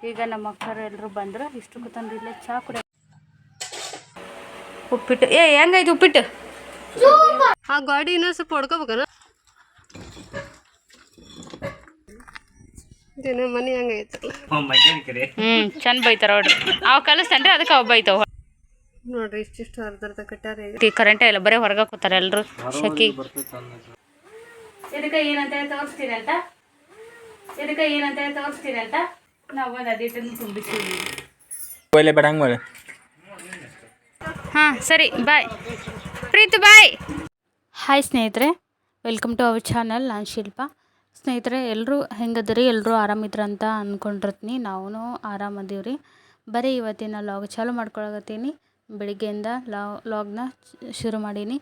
ಈಗ ನಮ್ಮ ಅಕ್ಕರು ಎಲ್ಲರೂ ಬಂದ್ರು ಇಷ್ಟು ತಂದು ಇಲ್ಲೇ ಚಾ ಕುಡಿಯ ಉಪ್ಪಿಟ್ಟು. ಏ ಹೆಂಗೈತೆ ಉಪ್ಪಿಟ್ಟು? ಆ ಗಾಡಿ ಇನ್ನೂ ಸ್ವಲ್ಪ ಹೊಡ್ಕೋಬೇಕಲ್ಲ? ದಿನ ಮನೆ ಹಂಗೈತಲ್ಲ ಹ್ಞೂ ಚಂದ ಬೈತಾರ ನೋಡ್ರಿ ಅವ ಕಲಿಸ್ತೇನ್ರಿ ಅದಕ್ಕೆ ಅವ ಬೈತಾವ. ನೋಡ್ರಿ ಇಷ್ಟಿಷ್ಟು ಅರ್ಧ ಅರ್ಧ ಕಟ್ಟಾರ ಕರೆಂಟೇ ಇಲ್ಲ ಬರೀ ಹೊರಗೆ ಕೂತಾರ ಎಲ್ರು ಶಕಿ. ಇದಕ್ಕೆ ಏನಂತ ತೋರಿಸ್ತೀನಿ ಅಂತ ಇದಕ್ಕೆ ಏನಂತ ಹೇಳಿ ತೋರಿಸ್ತೀನಿ ಅಂತ. ನಾವು ಒಂದು ಅದಿಟ್ಟನ್ನು ತುಂಬಿಸಿದ್ವಿ ಒಳ್ಳೆ ಬೇಡ ಹಂಗೆ ಮಾಡಿ ಹಾಂ ಸರಿ ಬಾಯ್. ಪ್ರೀತು ಬಾಯ್. ಹಾಯ್ ಸ್ನೇಹಿತರೆ ವೆಲ್ಕಮ್ ಟು ಅವರ್ ಚಾನಲ್ ನಾನು ಶಿಲ್ಪ. ಸ್ನೇಹಿತರೆ ಎಲ್ಲರೂ ಹೆಂಗದ್ರಿ? ಎಲ್ಲರೂ ಆರಾಮಿದ್ರಂತ ಅಂದ್ಕೊಂಡಿರ್ತೀನಿ ನಾವು ರೀ ಬರೀ ಇವತ್ತಿನ ಲಾಗ್ ಚಾಲು ಮಾಡ್ಕೊಳಕತ್ತೀನಿ. ಬೆಳಿಗ್ಗೆಯಿಂದ ಲಾಗ್ ಲಾಗ್ನ ಶುರು ಮಾಡೀನಿ.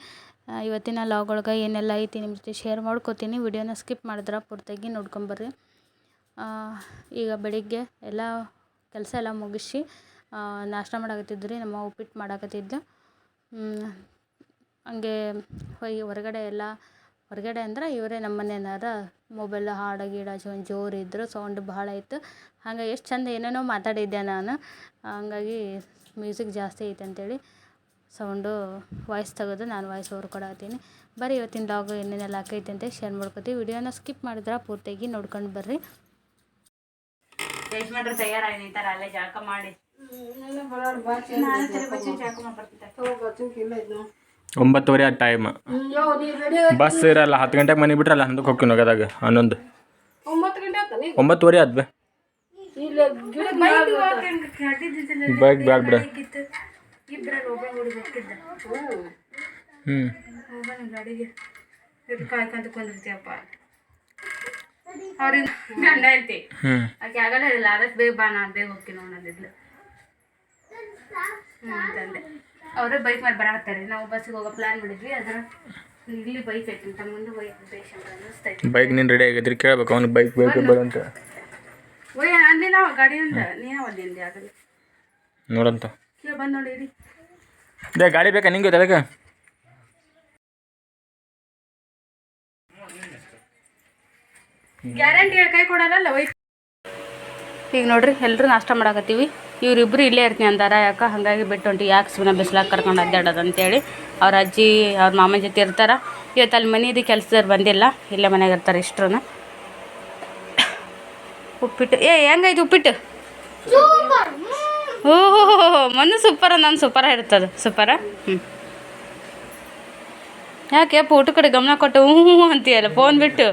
ಇವತ್ತಿನ ಲಾಗ್ ಒಳಗೆ ಏನೆಲ್ಲ ಐತಿ ನಿಮ್ಮ ಜೊತೆ ಶೇರ್ ಮಾಡ್ಕೋತೀನಿ. ವಿಡಿಯೋನ ಸ್ಕಿಪ್ ಮಾಡಿದ್ರೆ ಪೂರ್ತಿಯಾಗಿ ನೋಡ್ಕೊಂಬರ್ರಿ ಈಗ ಬೆಳಿಗ್ಗೆ ಎಲ್ಲ ಕೆಲಸ ಎಲ್ಲ ಮುಗಿಸಿ ನಾಷ್ಟ ನಾಷ್ಟ ರೀ, ನಮ್ಮ ಉಪ್ಪಿಟ್ಟು ಮಾಡಾಕತ್ತಿದ್ಲು. ಹಂಗೆ ಹೊಯ್ ಹೊರಗಡೆ ಎಲ್ಲ, ಹೊರಗಡೆ ಅಂದ್ರೆ ಇವರೇ ನಮ್ಮ ಮನೆಯವ್ರ ಮೊಬೈಲ್ ಹಾಡು ಗೀಡ ಜೋರು ಇದ್ರು ಸೌಂಡ್ ಭಾಳ ಇತ್ತು ಹಂಗೆ ಎಷ್ಟು ಚಂದ ಏನೇನೋ ಮಾತಾಡಿದ್ದೆ ನಾನು. ಹಂಗಾಗಿ ಮ್ಯೂಸಿಕ್ ಜಾಸ್ತಿ ಐತೆ ಅಂತೇಳಿ ಸೌಂಡು ವಾಯ್ಸ್ ತೆಗೆದು ನಾನು ವಾಯ್ಸ್ ಓವರ್ ಕೊಡತ್ತೀನಿ ಬರೀ ಇವತ್ತಿನ ಲಾಗು ಏನೇನೆಲ್ಲ ಹಾಕೈತೆ ಅಂತ ಶೇರ್ ಮಾಡ್ಕೊತೀವಿ. ವಿಡಿಯೋನ ಸ್ಕಿಪ್ ಮಾಡಿದ್ರೆ ಪೂರ್ತಿಯಾಗಿ ನೋಡ್ಕೊಂಡು ಬರ್ರಿ. ಯಜಮಾನ್ರು ತಯಾರಾಗಿ ನಿಂತಾರ ಅಲ್ಲೇ ಜಳಕ ಮಾಡಿ. ಒಂಬತ್ತುವರೆ ಆ ಟೈಮ್ ಬಸ್ ಇರಲ್ಲ ಹತ್ತು ಗಂಟೆಗೆ ಮನೆ ಬಿಟ್ರಲ್ಲ ಹಂದಕ್ಕೆ ಹೋಗ್ತೀನಿ ಹೋಗೋದಾಗ ಹನ್ನೊಂದು. ಒಂಬತ್ತು ಗಂಟೆ ಆತನ ಒಂಬತ್ತುವರೆ ಆದ್ ಬೇ ಬೈಕ್ ಬ್ಯಾಡ ಬಿಡ. ಹ್ಞೂ ಅವ್ರಿಗೆ ಗಂಡ ಐತಿ ಆಕೆ ಆಗಲ್ಲ ಹೇಳಿಲ್ಲ ಆದಷ್ಟು ಬೇಗ ಬಾ ನಾನು ಬೇಗ ಹೋಗ್ತೀನಿ ಅನ್ನೋದಿದ್ಲು ಅಂತಂದೆ. ಅವರೇ ಬೈಕ್ ಮಾಡಿ ಬರಕತ್ತಾರೆ ನಾವು ಬಸ್ಸಿಗೆ ಹೋಗೋ ಪ್ಲ್ಯಾನ್ ಮಾಡಿದ್ವಿ. ಅದರ ಇಲ್ಲಿ ಬೈಕ್ ಐತಿ ಅಂತ ಮುಂದೆ ಬೈಕ್ ಪೇಷಂಟ್ ಅನ್ನಿಸ್ತೈತಿ ಬೈಕ್ ನೀನು ರೆಡಿ ಆಗಿದ್ರಿ ಕೇಳ್ಬೇಕು ಅವ್ನಿಗೆ ಬೈಕ್ ಬೇಕು ಬರಂತ. ಓಯ್ ಅಂದಿಲ್ಲ ಅವ ಗಾಡಿ ಅಂತ ನೀನೇ ಒದ್ದಿಂದೆ ಅದನ್ನ ನೋಡಂತ. ಕೇಳಿ ಬಂದು ನೋಡಿ ಇರಿ. ದೇ ಗಾಡಿ ಬೇಕಾ? ನಿಂಗೆ ಅದಕ್ಕೆ? ಗ್ಯಾರಂಟಿ ಕೈ ಕೊಡಲ್ಲ ಈಗ ನೋಡ್ರಿ ಎಲ್ಲರೂ ನಾಷ್ಟ ಮಾಡಾಕತ್ತೀವಿ. ಇವ್ರಿಬ್ರು ಇಲ್ಲೇ ಇರ್ತೀನಿ ಅಂದಾರ ಯಾಕೆ? ಹಾಗಾಗಿ ಬಿಟ್ಟು ಹೊಂಟಿ ಯಾಕೆ ಸುಮ್ಮನೆ ಬಿಸ್ಲಾಗ ಕರ್ಕೊಂಡು ಅಡ್ಡಾಡೋದು ಅಂತೇಳಿ ಅವ್ರ ಅಜ್ಜಿ ಅವ್ರ ಮಾಮನ ಜೊತೆ ಇರ್ತಾರ. ಇವತ್ತು ಅಲ್ಲಿ ಮನೆಯದು ಕೆಲಸದವ್ರು ಬಂದಿಲ್ಲ ಇಲ್ಲೇ ಮನೆಗೆ ಇರ್ತಾರೆ ಇಷ್ಟರು ಉಪ್ಪಿಟ್ಟು ಏ ಹೆಂಗೈತೆ ಉಪ್ಪಿಟ್ಟು? ಓಹೋ ಮೊನ್ನೆ ಸೂಪರ ನಾನು ಸೂಪರ ಇರ್ತದೆ. ಸೂಪರ? ಹ್ಞೂ ಯಾಕೆ ಊಟ ಕಡೆ ಗಮನ ಕೊಟ್ಟು ಹ್ಞೂ ಹ್ಞೂ ಅಂತೀಯಲ್ಲ ಫೋನ್ ಬಿಟ್ಟು?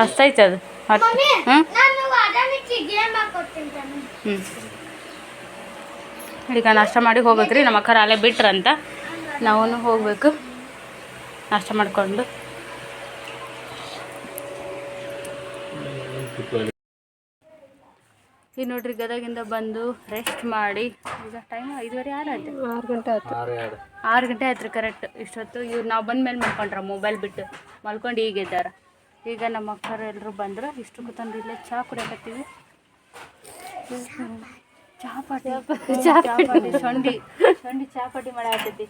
ಹಸ್ತೈತೆ ಅದು ಹ್ಞೂ ಹ್ಞೂ ಈಗ ನಾಷ್ಟ ಮಾಡಿ ಹೋಗ್ಬೇಕ್ರಿ ನಮ್ಮ ಅಕ್ಕರ ಅಲ್ಲೇ ಬಿಟ್ರಂತ. ನಾವು ಹೋಗ್ಬೇಕು. ನಾಷ್ಟ ಮಾಡ್ಕೊಂಡು. ಈಗ ನೋಡ್ರಿ ಗದಗಿಂದ ಬಂದು ರೆಸ್ಟ್ ಮಾಡಿ. ಈಗ ಟೈಮ್ ಐದುವರೆ ಆರು ಆಯ್ತು. ಆರು ಗಂಟೆ ಆಯ್ತು. ಆರು ಗಂಟೆ ಆಯ್ತು ರೀ ಕರೆಕ್ಟ್ ಇಷ್ಟೊತ್ತು ಇವ್ರು ನಾವು ಬಂದ ಮೇಲೆ ಮಲ್ಕೊಂಡ್ರ ಮೊಬೈಲ್ ಬಿಟ್ಟು. ಮಲ್ಕೊಂಡು ಈಗ ಇದ್ದಾರೆ. ಈಗ ನಮ್ಮ ಅಕ್ಕರು ಎಲ್ಲರೂ ಬಂದ್ರೆ. ಇಷ್ಟು ತಂದು ಇಲ್ಲೇ ಚಹಾ ಕುಡಿಯಕತ್ತೀವಿ. ಚಹಾ ಪಾಟಿ ಚಹಾ ಪಾಟಿ ಸೊಂಡಿ ಸೊಂಡಿ ಚಹಾ ಪಾಟಿ ಮಾಡಾಕತ್ತೈತಿ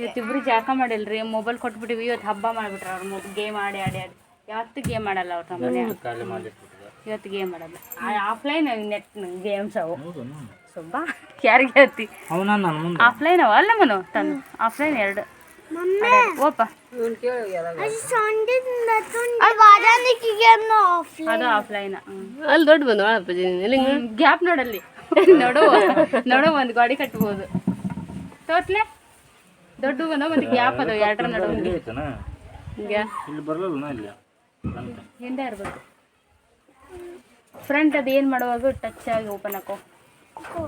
ಇವತ್ತಿಬ್ರು ಜಾಕ ಮಾಡಿಲ್ರಿ. ಮೊಬೈಲ್ ಕೊಟ್ಬಿಟ್ಟಿವಿ. ಇವತ್ತು ಹಬ್ಬ ಮಾಡ್ಬಿಟ್ರ ಅವ್ರು. ಗೇಮ್ ಆಡಿ ಆಡಿ ಆಡಿ. ಯಾವತ್ತು ಗೇಮ್ ಮಾಡಲ್ಲ ಅವ್ರ ನಮ್ಮ ಇವತ್ತು ಗೇಮ್ ಮಾಡಲ್ಲ. ಆಫ್ಲೈನ್ ನೆಟ್ ಗೇಮ್ಸ್ ಅವು. ಸುಬ್ಬ. ಯಾರಿಗೆ ಹೇಳ್ತಿ? ಆಫ್ಲೈನ್ ಅವ ಅಲ್ಲ ಮನು? ತಂದು ಆಫ್ಲೈನ್ ಎರಡು. ಓಪ ಅದು ಆಫ್ಲೈನ್ ಅಲ್ಲಿ ದೊಡ್ಡ ಬಂದು ಅಪ್ಪಾಜಿ ಗ್ಯಾಪ್ ನೋಡಲ್ಲಿ. ನೋಡು ನೋಡು ಒಂದು ಗಾಡಿ ಕಟ್ಬೋದು. ತೋತ್ಲೆ. ದೊಡ್ಡ ಬಂದ ಒಂದು ಗ್ಯಾಪ್ ಅದ ಎರಡರ ನಡುವೆ ಇಲ್ಲಿ ಬರಲ್ಲ ಇಲ್ಲಿ? ಹಿಂದೆ ಇರ್ಬೇಕು. ಫ್ರಂಟ್ ಅದು ಏನು ಮಾಡುವಾಗ ಟಚ್ ಆಗಿ ಓಪನ್ ಹಾಕೋ.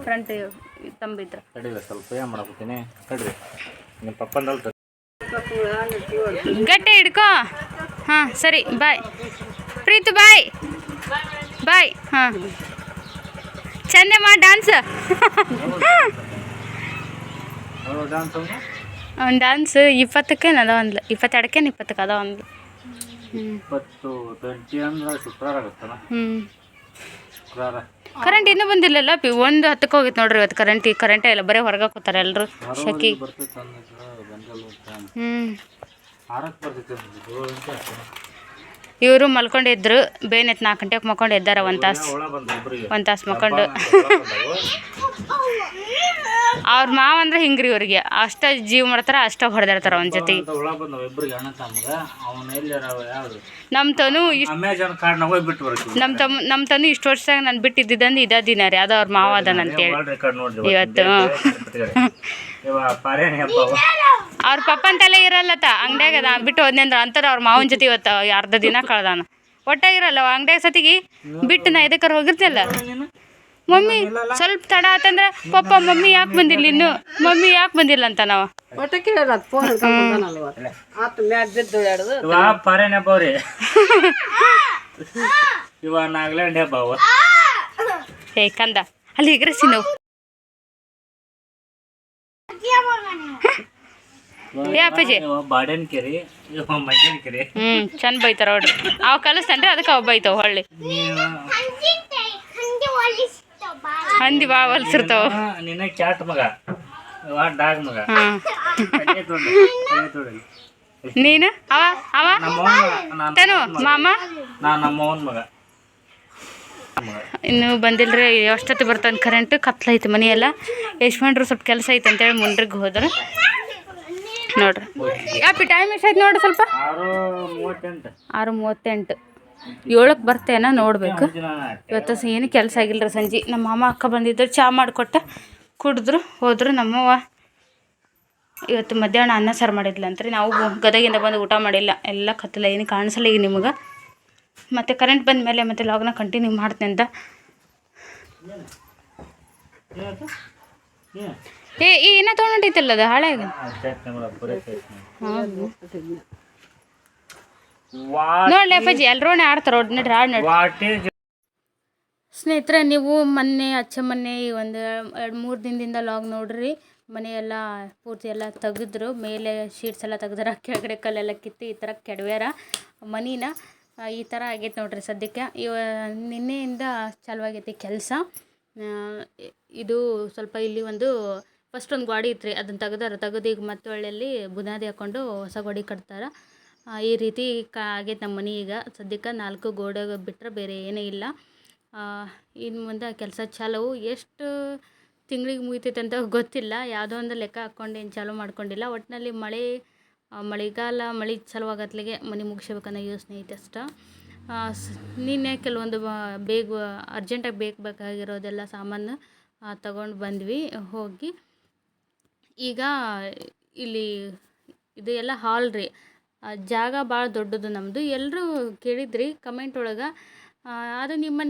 ಫ್ರಂಟ್ ತಂಬಿದ್ರ. ತಡಿಲ್ಲ ಸ್ವಲ್ಪ ಏನು ಮಾಡಕತ್ತೀನಿ ತಡ್ರಿ. ನಿಮ್ಮ ಪಪ್ಪಂದಲ್ಲ ಗಟ್ಟಿ ಹಿಡ್ಕೋ. ಹಾಂ ಸರಿ ಬಾಯ್. ಪ್ರೀತ್ ಬಾಯ್. ಬಾಯ್ ಹಾಂ. ಚಂದೆ ಮಾ ಡ್ಯಾನ್ಸ್ ಅವ್ನು ಡ್ಯಾನ್ಸ್ ಇಪ್ಪತ್ತಕ್ಕೆ ಅದ ಒಂದು ಇಪ್ಪತ್ತೆರಡಕ್ಕೇನು ಇಪ್ಪತ್ತಕ್ಕೆ ಅದ ಒಂದು ಹ್ಞೂ ಇಪ್ಪತ್ತು ಟ್ವೆಂಟಿ ಅಂದ್ರೆ ಶುಕ್ರವಾರ ಆಗುತ್ತಲ್ಲ? ಹ್ಞೂ ಶುಕ್ರವಾರ. ಕರೆಂಟ್ ಇನ್ನೂ ಬಂದಿಲ್ಲಲ್ಲ ಪಿ ಒಂದು ಹತ್ತಕ್ಕೆ ಹೋಗಿತ್ತು ನೋಡ್ರಿ ಇವತ್ತು ಕರೆಂಟ್ ಈ ಕರೆಂಟೇ ಇಲ್ಲ ಬರೀ ಹೊರಗೆ ಕೂತಾರೆ ಎಲ್ಲರೂ ಶಕಿ. ಹ್ಞೂ ಇವರು ಮಲ್ಕೊಂಡಿದ್ರು ಬೇನೆತ್ ನಾಲ್ಕು ಗಂಟೆಗೆ ಮಕ್ಕೊಂಡು ಎದ್ದಾರ ಒಂದು ತಾಸು. ಒಂದು ತಾಸು ಮಕ್ಕೊಂಡು ಅವ್ರ ಮಾವ ಅಂದ್ರೆ ಹಿಂಗ್ರಿ ಇವ್ರಿಗೆ. ಅಷ್ಟ ಜೀವ ಮಾಡ್ತಾರ ಅಷ್ಟ ಹೊಡೆದಾಡ್ತಾರ ಅವನ ಜೊತೆ. ನಮ್ಮ ತನು ನಮ್ಮ ತಮ್ಮ ನಮ್ಮ ತನು ಇಷ್ಟು ವರ್ಷದಾಗ ನಾನು ಬಿಟ್ಟಿದ್ದಂದು ಇದ ದಿನ ರೀ ಅದು ಅವ್ರ ಮಾವ ಅದನಂತೇಳಿ ಇವತ್ತು. ಅವ್ರ ಪಪ್ಪ ತಲೆ ಇರಲ್ಲತ್ತ ಅಂಗಡಿಯಾಗ ಅದ. ಬಿಟ್ಟು ಹೋದ್ನೆ ಅಂದ್ರೆ ಅಂತಾರ ಅವ್ರ ಮಾವನ ಜೊತೆ ಇವತ್ತು ಅರ್ಧ ದಿನ ಕಳ್ದಾನ. ಒಟ್ಟಾಗಿರಲ್ಲ ಅಂಗಡಿಯಾಗ ಸತಿಗೆ ಬಿಟ್ಟು ನಾ ಇದಕ್ಕಾರ ಹೋಗಿರ್ತಿಲ್ಲ ಮಮ್ಮಿ ಸ್ವಲ್ಪ ತಡ ಆತಂದ್ರೆ ಪಪ್ಪ ಮಮ್ಮಿ ಯಾಕೆ ಬಂದಿಲ್ಲ ಇನ್ನು? ಮಮ್ಮಿ ಯಾಕೆ ಬಂದಿಲ್ಲ ಅಂತ ನಾವು? ಇವ ಹಬ್ಬ ಇವ ನಾಗಾಲ್ಯಾಂಡ್ ಹಬ್ಬ ಅವ. ಏ ಕಂದ ಅಲ್ಲಿ ಎಗ್ರೆಸಿ ನಾವು. ಏ ಅಪ್ಪಾಜಿ. ಇವ ಬಾಡೇನ್ ಕೆರಿ ಇವ ಮಂಡ್ಯನ್ ಕೆರಿ. ಹ್ಮ್ ಚಂದ ಬೈತಾರ ನೋಡ್ರಿ ಅವ್ ಕಲಿಸ್ತಾನ್ರಿ ಅದಕ್ಕೆ ಅವ್ ಬೈತಾವ ಹೊಳ್ಳಿ. ಹಂದಿ ಬಾ ಹೊಲ್ಸಿರ್ತಾವ. ನಿನ್ನ ಕ್ಯಾಟ್ ಮಗ. ಡಾಗ್ ಮಗ. ನೀನು? ಅವ ಅವ? ತನು ಮಾಮ? ನಾ ನಮ್ಮ ಅವನ ಮಗ. ಇನ್ನು ಬಂದಿಲ್ರಿ ಎಷ್ಟೊತ್ತು ಬರ್ತಾನೆ ಕರೆಂಟ್ ಕತ್ಲೈತಿ ಮನಿ ಎಲ್ಲ. ಯಶ್ವಂಡ್ರು ಸ್ವಲ್ಪ ಕೆಲಸ ಐತೆ ಅಂತೇಳಿ ಮುಂಡ್ರಿಗೆ ಹೋದ್ರ. ನೋಡ್ರಿ. ಯಾಪಿ ಟೈಮ್ ಎಷ್ಟಾಯ್ತು ನೋಡ್ರಿ ಸ್ವಲ್ಪ? ಆರು ಮೂವತ್ತೆಂಟು. ಏಳಕ್ಕೆ ಬರ್ತೇನ ನೋಡ್ಬೇಕು. ಇವತ್ತು ಏನು ಕೆಲಸ ಆಗಿಲ್ಲ ರೀ ಸಂಜೆ. ನಮ್ಮ ಮಾಮ ಅಕ್ಕ ಬಂದಿದ್ರು ಚಾ ಮಾಡಿಕೊಟ್ಟ ಕುಡಿದ್ರು ಹೋದ್ರು ನಮ್ಮವ್ವ. ಇವತ್ತು ಮಧ್ಯಾಹ್ನ ಅನ್ನ ಸಾರು ಮಾಡಿದ್ಲಂತ್ರಿ. ನಾವು ಗದಗಿಂದ ಬಂದು ಊಟ ಮಾಡಿಲ್ಲ. ಎಲ್ಲ ಕತ್ತಲ ಏನು ಕಾಣಿಸಲ್ಲ ಈಗ ನಿಮಗೆ. ಮತ್ತು ಕರೆಂಟ್ ಬಂದ ಮೇಲೆ ಮತ್ತೆ ಲಾಗ್ನ ಕಂಟಿನ್ಯೂ ಮಾಡ್ತೇನೆ ಅಂತ? ಏ ಏನ ತೊಗೊಂಡಿತ್ತಲ್ಲ ಅದು ಹಾಳಾಗಿ ಆ, ಚಟ್ನಿ ಮಾಡ, ಪುರಿ ಚಟ್ನಿ. ಹೌದು What ನೋಡ್ಲಿ ಅಪ್ಪಾಜಿ ಎಲ್ಲರೂ ಆಡ್ತಾರೆ ಒಡ್ ನಡ್ರಿ ಆಡ್ ನಡ್ರಿ. ಸ್ನೇಹಿತರೆ ನೀವು ಮೊನ್ನೆ ಅಚ್ಚ ಮೊನ್ನೆ ಈ ಒಂದು ಎರಡು ಮೂರು ದಿನದಿಂದ ಲಾಗ್ ನೋಡ್ರಿ. ಮನೆಯೆಲ್ಲ ಪೂರ್ತಿ ಎಲ್ಲ ತೆಗೆದ್ರು. ಮೇಲೆ ಶೀಟ್ಸ್ ಎಲ್ಲ ತೆಗ್ದಾರ ಕೆಳಗಡೆ ಕಲ್ಲೆಲ್ಲ ಕಿತ್ತು ಈ ಥರ ಕೆಡವ್ಯಾರ ಮನಿನ. ಈ ಥರ ಆಗೈತೆ ನೋಡ್ರಿ ಸದ್ಯಕ್ಕೆ. ಇವ ನಿನ್ನೆಯಿಂದ ಚಾಲುವಾಗೈತಿ ಕೆಲಸ. ಇದು ಸ್ವಲ್ಪ ಇಲ್ಲಿ ಒಂದು ಫಸ್ಟ್ ಒಂದು ಗಾಡಿ ಇತ್ತು ರೀ ಅದನ್ನು ತೆಗ್ದಾರ ತೆಗೆದು ಈಗ ಮತ್ತೆ ಒಳ್ಳೆಯಲ್ಲಿ ಬುನಾದಿ ಹಾಕ್ಕೊಂಡು ಹೊಸ ಗೋಡಿ ಕಟ್ತಾರೆ. ಈ ರೀತಿ ಕಾ ಆಗೈತೆ ನಮ್ಮ ಮನೆ ಈಗ. ಸದ್ಯಕ್ಕೆ ನಾಲ್ಕು ಗೋಡೆ ಬಿಟ್ಟರೆ ಬೇರೆ ಏನೂ ಇಲ್ಲ. ಇನ್ನು ಮುಂದೆ ಕೆಲಸ ಚಾಲವು. ಎಷ್ಟು ತಿಂಗಳಿಗೆ ಮುಗಿತೈತೆ ಅಂತ ಗೊತ್ತಿಲ್ಲ. ಯಾವುದೋ ಒಂದು ಲೆಕ್ಕ ಹಾಕ್ಕೊಂಡು ಏನು ಚಾಲೂ ಮಾಡ್ಕೊಂಡಿಲ್ಲ. ಒಟ್ಟಿನಲ್ಲಿ ಮಳೆ ಮಳೆಗಾಲ, ಮಳೆ ಚಾಲುವಾಗತ್ಲಿಗೆ ಮನೆ ಮುಗಿಸ್ಬೇಕನ್ನೋ ಯೋಚನೆ ಐತೆ ಅಷ್ಟ. ನಿನ್ನೆ ಕೆಲವೊಂದು ಬೇಗ, ಅರ್ಜೆಂಟಾಗಿ ಬೇಕು ಬೇಕಾಗಿರೋದೆಲ್ಲ ಸಾಮಾನು ತಗೊಂಡು ಬಂದ್ವಿ. ಹೋಗಿ ಈಗ ಇಲ್ಲಿ, ಇದು ಎಲ್ಲ ಹಾಲ್ ರೀ. ಜಾಗ ಭಾಳ ದೊಡ್ಡದು ನಮ್ಮದು ಎಲ್ಲರೂ ಕೇಳಿದ್ರಿ ಕಮೆಂಟ್ ಒಳಗೆ. ಅದು ನಿಮ್ಮ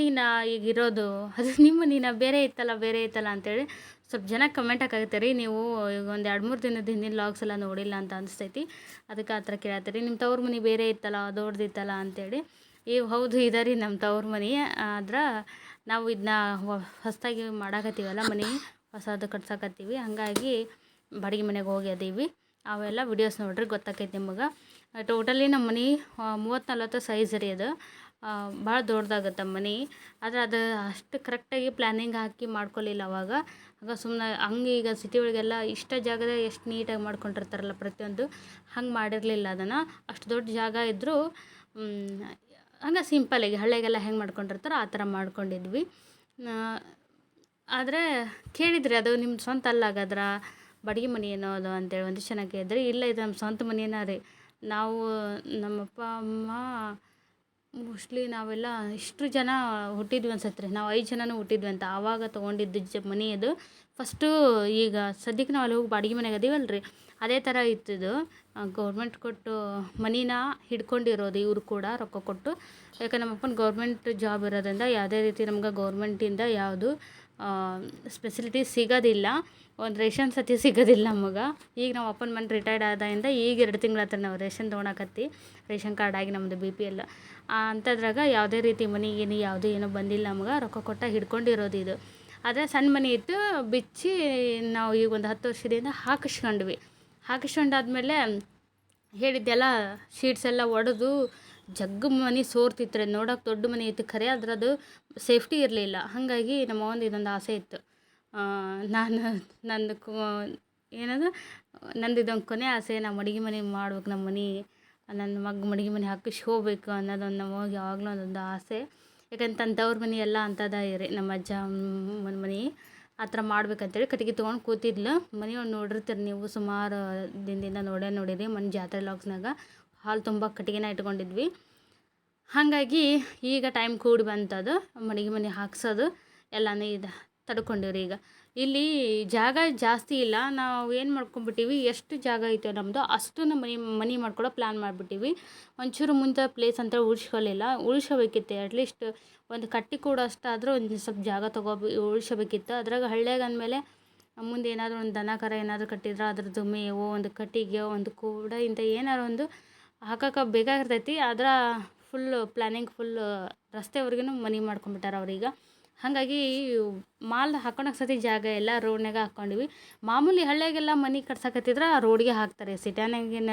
ಈಗ ಇರೋದು ಅದು ನಿಮ್ಮ ನೀನ ಬೇರೆ ಇತ್ತಲ್ಲ ಬೇರೆ ಇತ್ತಲ್ಲ ಅಂತೇಳಿ ಸ್ವಲ್ಪ ಜನ ಕಮೆಂಟ್ ಹಾಕಾಗತ್ತೀರಿ ನೀವು ಈಗ ಒಂದು ಎರಡು ಮೂರು ದಿನದ ಹಿಂದಿನ ಲಾಗ್ಸ್ ಎಲ್ಲ ನೋಡಿಲ್ಲ ಅಂತ ಅನಿಸ್ತೈತಿ. ಅದಕ್ಕೆ ಆ ಥರ ಕೇಳತ್ತೀರಿ. ನಿಮ್ಮ ತವ್ರ ಮನೆ ಬೇರೆ ಇತ್ತಲ್ಲ ದೊಡ್ಡದಿತ್ತಲ್ಲ ಅಂತೇಳಿ. ಈ ಹೌದು, ಇದೆ ರೀ ನಮ್ಮ ತವ್ರ ಮನೆ. ಆದ್ರೆ ನಾವು ಇದನ್ನ ಹೊಸದಾಗಿ ಮಾಡಾಕತ್ತೀವಲ್ಲ ಮನೆ, ಹೊಸದು ಕಟ್ಸಾಕತ್ತೀವಿ. ಹಾಗಾಗಿ ಬಾಡಿಗೆ ಮನೆಗೆ ಹೋಗಿ ಅದೀವಿ ಅವೆಲ್ಲ ವಿಡಿಯೋಸ್ ನೋಡ್ರಿ, ಗೊತ್ತಾಕೈತಿ ನಿಮಗೆ. ಟೋಟಲಿ ನಮ್ಮ ಮನೆ ಮೂವತ್ತು ನಲ್ವತ್ತು ಸೈಜ್ ರೀ ಅದು. ಭಾಳ ದೊಡ್ಡದಾಗತ್ತೆ ಮನೆ. ಆದರೆ ಅದು ಅಷ್ಟು ಕರೆಕ್ಟಾಗಿ ಪ್ಲ್ಯಾನಿಂಗ್ ಹಾಕಿ ಮಾಡ್ಕೊಳ್ಳಿಲ್ಲ ಅವಾಗ. ಆಗ ಸುಮ್ಮನೆ ಹಂಗೆ ಈಗ ಸಿಟಿ ಒಳಗೆಲ್ಲ ಇಷ್ಟ ಜಾಗದಾಗ ಎಷ್ಟು ನೀಟಾಗಿ ಮಾಡ್ಕೊಂಡಿರ್ತಾರಲ್ಲ ಪ್ರತಿಯೊಂದು, ಹಂಗೆ ಮಾಡಿರಲಿಲ್ಲ ಅದನ್ನು. ಅಷ್ಟು ದೊಡ್ಡ ಜಾಗ ಇದ್ದರೂ ಹಂಗೆ ಸಿಂಪಲಾಗಿ ಹಳ್ಳಿಗೆಲ್ಲ ಹೆಂಗೆ ಮಾಡ್ಕೊಂಡಿರ್ತಾರೋ ಆ ಥರ ಮಾಡ್ಕೊಂಡಿದ್ವಿ. ಆದರೆ ಕೇಳಿದ್ರಿ ಅದು ನಿಮ್ಮ ಸ್ವಂತ ಅಲ್ಲ ಹಾಗಾದ್ರೆ? ಬಾಡಿಗೆ ಮನೆ ಏನೋ ಅದು ಅಂತೇಳಿ ಒಂದು ಚೆನ್ನಾಗಿ ಕೇಳಿದ್ರಿ ಇಲ್ಲ, ಇದು ನಮ್ಮ ಸ್ವಂತ ಮನೆನ ರೀ. ನಾವು, ನಮ್ಮಪ್ಪ, ಅಮ್ಮ ಮೋಸ್ಟ್ಲಿ ನಾವೆಲ್ಲ ಇಷ್ಟು ಜನ ಹುಟ್ಟಿದ್ವಿ ಅನ್ಸತ್ತೆ ರೀ. ನಾವು ಐದು ಜನನೂ ಹುಟ್ಟಿದ್ವಿ ಅಂತ. ಆವಾಗ ತೊಗೊಂಡಿದ್ದು ಜ, ಮನೆ ಅದು. ಫಸ್ಟು ಈಗ ಸದ್ಯಕ್ಕೆ ನಾವು ಅಲ್ಲಿ ಹೋಗಿ ಬಾಡಿಗೆ ಮನೆಗೆ ಅದೀವಲ್ಲ ರೀ ಅದೇ ಥರ ಇತ್ತಿದು ಗೌರ್ಮೆಂಟ್ ಕೊಟ್ಟು ಮನಿನ ಹಿಡ್ಕೊಂಡಿರೋದು ಇವರು ಕೂಡ ರೊಕ್ಕ ಕೊಟ್ಟು. ಯಾಕೆ ನಮ್ಮಪ್ಪನ ಗೌರ್ಮೆಂಟ್ ಜಾಬ್ ಇರೋದ್ರಿಂದ ಯಾವುದೇ ರೀತಿ ನಮ್ಗೆ ಗೌರ್ಮೆಂಟಿಂದ ಯಾವುದು ಸ್ಪೆಸಿಲಿಟಿ ಸಿಗೋದಿಲ್ಲ. ಒಂದು ರೇಷನ್ ಸತಿ ಸಿಗೋದಿಲ್ಲ ನಮಗೆ. ಈಗ ನಾವು ಅಪ್ಪನ ಮನೆ ರಿಟೈರ್ಡ್ ಆದಾಗಿಂದ ಈಗ ಎರಡು ತಿಂಗಳ ಹತ್ರ ನಾವು ರೇಷನ್ ತೊಗೊಳಕತ್ತಿ ರೇಷನ್ ಕಾರ್ಡ್ ಆಗಿ ನಮ್ಮದು ಬಿ ಪಿ ಎಲ್ ಅಂಥದ್ರಾಗ ಯಾವುದೇ ರೀತಿ ಮನೆಗೇನು ಯಾವುದೇ ಏನೋ ಬಂದಿಲ್ಲ ನಮ್ಗೆ ರೊಕ್ಕ ಕೊಟ್ಟ ಹಿಡ್ಕೊಂಡಿರೋದು ಇದು. ಆದರೆ ಸಣ್ಣ ಮನೆ ಇತ್ತು ಬಿಚ್ಚಿ ನಾವು ಈಗ ಒಂದು ಹತ್ತು ವರ್ಷದಿಂದ ಹಾಕಿಸ್ಕೊಂಡ್ವಿ. ಹಾಕಿಸ್ಕೊಂಡಾದ್ಮೇಲೆ ಹೇಳಿದ್ದೆಲ್ಲ ಶೀಟ್ಸ್ ಎಲ್ಲ ಒಡೆದು ಜಗ್ಗು ಮನೆ ಸೋರ್ತಿತ್ತು ನೋಡೋಕೆ ದೊಡ್ಡ ಮನೆ ಇತ್ತು. ಖರೆ ಅದ್ರದ್ದು ಸೇಫ್ಟಿ ಇರಲಿಲ್ಲ. ಹಾಗಾಗಿ ನಮ್ಮ ಒಂದು ಇದೊಂದು ಆಸೆ ಇತ್ತು. ನಾನು, ನಂದು ಏನದು, ನಂದು ಇದೊಂದು ಕೊನೆ ಆಸೆ. ನಮ್ಮ ಅಡುಗೆ ಮನೆ ಮಾಡ್ಬೇಕು ನಮ್ಮ ಮನೆ. ನನ್ನ ಮಗ ಮಡಿಗೆ ಮನೆ ಹಾಕಿಸಿ ಹೋಗ್ಬೇಕು ಅನ್ನೋದೊಂದು ನಮಗೆ ಯಾವಾಗಲೂ ಒಂದೊಂದು ಆಸೆ. ಯಾಕಂದ್ರೆ ತನ್ನ ತವ್ರ ಮನೆ ಎಲ್ಲ ಅಂತದ ಇರಿ. ನಮ್ಮ ಅಜ್ಜ ಮನೆ ಆ ಥರ ಮಾಡ್ಬೇಕಂತೇಳಿ ಕಟ್ಟಿಗೆ ತೊಗೊಂಡು ಕೂತಿದ್ಲು. ಮನೆ ನೋಡಿರ್ತೀರಿ ನೀವು ಸುಮಾರು ದಿನದಿಂದ ನೋಡೇ ನೋಡಿರಿ. ಮನೆ ಜಾತ್ರೆ ಲಾಗ್ಸ್ನಾಗ ಹಾಲು ತುಂಬ ಕಟ್ಟಿಗೆನ ಇಟ್ಕೊಂಡಿದ್ವಿ. ಹಾಗಾಗಿ ಈಗ ಟೈಮ್ ಕೂಡಿ ಬಂತದು ಮನೆಗೆ ಮನೆ ಹಾಕ್ಸೋದು, ಎಲ್ಲನೂ ಇದು, ತಡ್ಕೊಂಡಿವ್ರಿ ಈಗ. ಇಲ್ಲಿ ಜಾಗ ಜಾಸ್ತಿ ಇಲ್ಲ, ನಾವು ಏನು ಮಾಡ್ಕೊಂಡ್ಬಿಟ್ಟಿವಿ ಎಷ್ಟು ಜಾಗ ಐತೆ ನಮ್ಮದು ಅಷ್ಟು ಮನೆ ಮನೆ ಮಾಡ್ಕೊಳ್ಳೋ ಪ್ಲ್ಯಾನ್ ಮಾಡಿಬಿಟ್ಟಿವಿ. ಒಂಚೂರು ಮುಂದೆ ಪ್ಲೇಸ್ ಅಂತ ಉಳಿಸ್ಕೊಳ್ಳಿಲ್ಲ ಉಳಿಸ್ಕೋಬೇಕಿತ್ತು ಅಟ್ಲೀಸ್ಟ್ ಒಂದು ಕಟ್ಟಿ ಕೂಡ ಅಷ್ಟಾದರೂ ಒಂದು ಸ್ವಲ್ಪ ಜಾಗ ತಗೋ, ಉಳಿಸ್ಕೋಬೇಕಿತ್ತು. ಅದ್ರಾಗ ಹಳ್ಳಿಯಾಗ ಅಂದಮೇಲೆ ಮುಂದೆ ಏನಾದರೂ ಒಂದು ದನ ಕರ ಏನಾದರೂ ಕಟ್ಟಿದ್ರೆ, ಅದ್ರದ್ದು ಮೇವು, ಒಂದು ಕಟ್ಟಿಗೆ ಒಂದು ಕೂಡ ಇಂಥ ಏನಾದ್ರು ಒಂದು ಹಾಕಕ್ಕೆ ಬೇಕಾಗಿರ್ತೈತಿ. ಆದ್ರೆ ಫುಲ್ಲು ಪ್ಲ್ಯಾನಿಂಗ್ ಫುಲ್ ರಸ್ತೆವರೆಗೂ ಮನೆ ಮಾಡ್ಕೊಂಬಿಟ್ಟಾರ ಅವ್ರೀಗ. ಹಾಗಾಗಿ ಮಾಲ್ ಹಾಕೊಳಕ್ಕೆ ಸತಿ ಜಾಗ ಎಲ್ಲ ರೋಡ್ನಾಗ ಹಾಕ್ಕೊಂಡಿವಿ ಮಾಮೂಲಿ ಹಳ್ಳಿಯಾಗೆಲ್ಲ ಮನೆ ಕಟ್ಸಕತ್ತಿದ್ರೆ ರೋಡ್ಗೆ ಹಾಕ್ತಾರೆ. ಸಿಟಿಯಾನಾಗಿನ